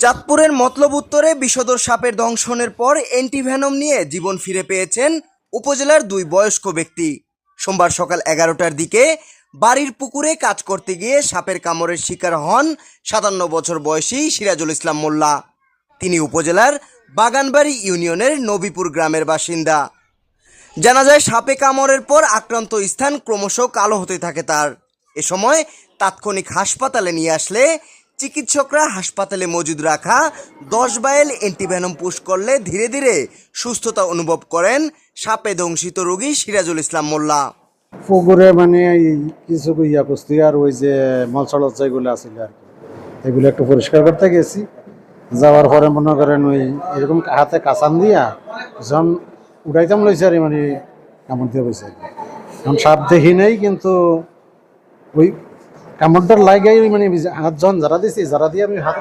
চাঁদপুরের মতলব উত্তরে বিষধর সাপের দংশনের পর অ্যান্টিভেনম নিয়ে জীবন ফিরে পেয়েছেন উপজেলার দুই বয়স্ক ব্যক্তি। সোমবার সকাল এগারোটার দিকে বাড়ির পুকুরে কাজ করতে গিয়ে সাপের কামড়ের শিকার হন সাতান্ন বছর বয়সী সিরাজুল ইসলাম মোল্লা। তিনি উপজেলার বাগানবাড়ি ইউনিয়নের নবীপুর গ্রামের বাসিন্দা। জানা যায়, সাপে কামড়ের পর আক্রান্ত স্থান ক্রমশ কালো হতে থাকে তার। এ সময় তাৎক্ষণিক হাসপাতালে নিয়ে আসলে চিকিৎসকরা হাসপাতালে মজুদ রাখা দশ বায়েল অ্যান্টিভেনম পুশ করলে ধীরে ধীরে সুস্থতা অনুভব করেন সাপে ধ্বংসিত রোগী সিরাজুল ইসলাম মোল্লা। পুকুরে মানে কিছু ইয়া কুস্তি আর ওই যে মলসলস যেগুলো আছিল আর কি, এগুলো একটু পরিষ্কার করতে গেছি। যাওয়ার পরে মনে করেন ওই এরকম হাতে কাঁচান দিয়া যখন উড়াইতাম লইছে আর মানে কামড় দিয়ে বসে এখন সাপ দেখি নাই, কিন্তু ওই কামড়টার লাগাই মানে হাত জন যারা দিছি যারা দিয়ে আমি হাত